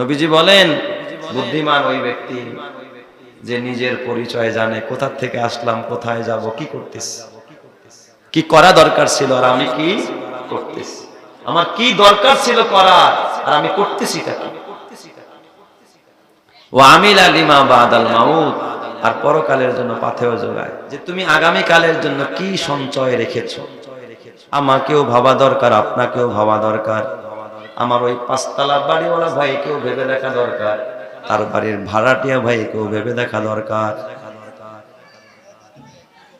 নবীজি বলেন, বুদ্ধিমান ওই ব্যক্তি যে নিজের পরিচয় জানে কোথা থেকে আসলাম, কোথায় যাব, কি করতেছি কি করা দরকার ছিল আর আমি কি করতেছি আমার কি দরকার ছিল করার আর আমি করতেছি তা কি? ও আমিল আলিমা বাদাল মাউত, আর পরকালের জন্য পাথেও যোগায় যে তুমি আগামী কালের জন্য কি সঞ্চয় রেখেছো? আমাকেও ভাবা দরকার, আপনাকেও ভাবা দরকার। আমার ওই পাঁচতলা বাড়িওয়ালা ভাইকেও ভেবে দেখা দরকার। তার বাড়ির ভাড়াটিয়া ভাইকেও ভেবে দেখা দরকার।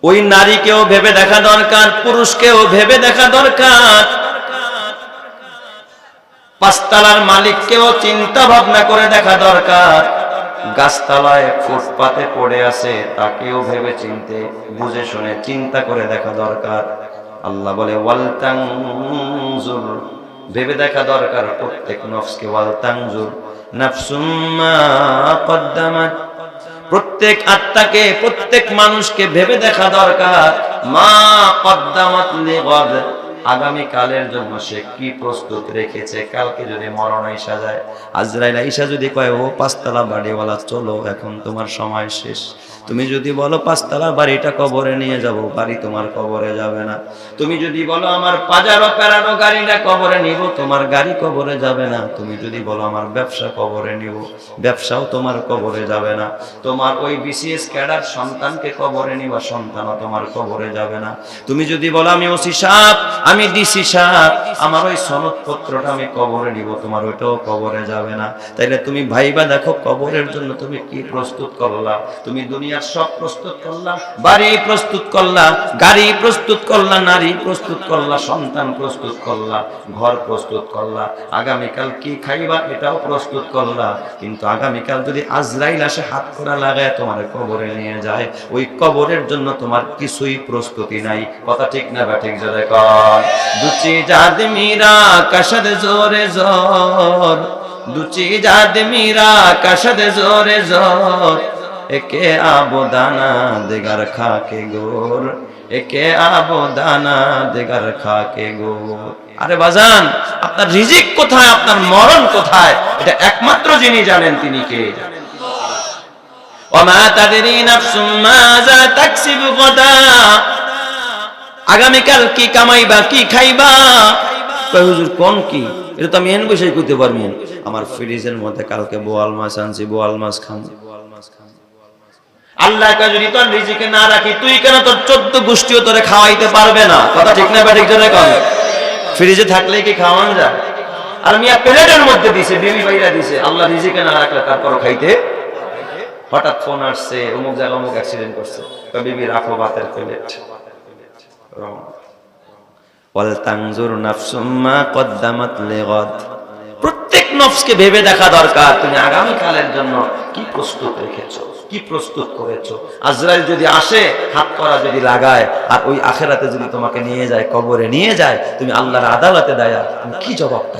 ওই নারীকেও ভেবে দেখা দরকার, পুরুষকেও ভেবে দেখা দরকার। পাঁচতলার মালিককেও চিন্তা ভাবনা করে দেখা দরকার। গাছতলায় ফুটপাতে পড়ে আছে, তাকেও ভেবে চিনতে, বুঝে শুনে চিন্তা করে দেখা দরকার। আল্লাহ বলে ওয়ালতাংজুর ভেবে দেখা দরকার প্রত্যেক নফসকে নাফসুম্মা কদ্দামাত। প্রত্যেক আত্মাকে, প্রত্যেক মানুষকে ভেবে দেখা দরকার। মা কদ্দামাত আগামী কালের জন্য সে কি প্রস্তুত রেখেছে? কালকে যদি মরণ আইসা যায়, আজরাইল আইসা যদি কয়, ও পাঁচতলা বাড়িওয়ালা, চলো, এখন তোমার সময় শেষ। তুমি যদি বলো, পাঁচতলা বাড়িটা কবরে নিয়ে যাব, বাড়ি তোমার কবরে যাবে না। তুমি যদি বলো, আমার পাজারো প্যারানো গাড়িটা কবরে নিব, তোমার গাড়ি কবরে যাবে না। তুমি যদি বলো, আমার ব্যবসা কবরে নিব, ব্যবসাও তোমার কবরে যাবে না। তোমার ওই বিসিএস ক্যাডার সন্তানকে কবরে নিবা, সন্তানও তোমার কবরে যাবে না। তুমি যদি বলো, আমি ওসি সাপ আমি ডিসি সাপ, আমার ওই সনদপত্রটা আমি কবরে নিব, তোমার ওইটাও কবরে যাবে না। তাইলে তুমি ভাইবা দেখো কবরের জন্য তুমি কি প্রস্তুত করলা? তুমি দুনিয়ার সব প্রস্তুত করলা, বাড়ি প্রস্তুত করলা, গাড়ি প্রস্তুত করলা, নারী প্রস্তুত করলা, সন্তান প্রস্তুত করলা, ঘর প্রস্তুত করলা, আগামীকাল কি খাইবা এটাও প্রস্তুত করলা। কিন্তু আগামীকাল যদি আজরাইল আসে, হাত করা লাগায় তোমার কবরে নিয়ে যায়। ওই কবরের জন্য তোমার কিছুই প্রস্তুতি নাই। কথা ঠিক না বা ঠিক কর দুচি জাদ মীরা জোরে দুচি জাদ মীরা জোরে একে আবো দানা, দেগার গোর। একে আবো দানা, দেগার গোর। আরে বাজান, আপনার রিজিক কোথায়, আপনার মরণ কোথায়? এটা একমাত্র যিনি জানেন তিনি কে? তাদরি নাফসুম মাযা তাকসিবু গাদা। আগামীকাল কি কামাইবা, কি খাইবা? হুজুর, কোন কি? এটা তো আমি এন বসে কইতে পারব। আমার ফ্রিজের মধ্যে কালকে বোয়াল মাছ আনছি, বোয়াল মাছ খাম। আল্লাহ কা যদি তোর রিজিকে না রাখি, তুই কেন তোর চোদ্দ গোষ্ঠীও তোরে খাওয়াইতে পারবে না? কথা ঠিক না ব্যাঠিক জন্য কম ফ্রিজে থাকলে কি খাওয়ান যায়? আর মিয়া প্লেটের মধ্যে দিছে, বিবি বাইরা দিছে, আল্লাহ রিজিকে না রাখলে তারপর খাইতে হঠাৎ ফোন আসছে, অমুক জায়গা অমুক অ্যাক্সিডেন্ট করছে। বিবি, রাখো ভাতের প্লেট প্রত্যেক নফসকে ভেবে দেখা দরকার, তুমি আগামীকালের জন্য কি প্রস্তুত রেখেছো, কি প্রস্তুত করেছ? আজরাইল যদি আসে, হাত করা যদি লাগায়, আর ওই আখেরাতে যদি তোমাকে নিয়ে যায়, কবরে নিয়ে যায়, তুমি আল্লাহর আদালতে দেয়া তুমি কি জবাবটা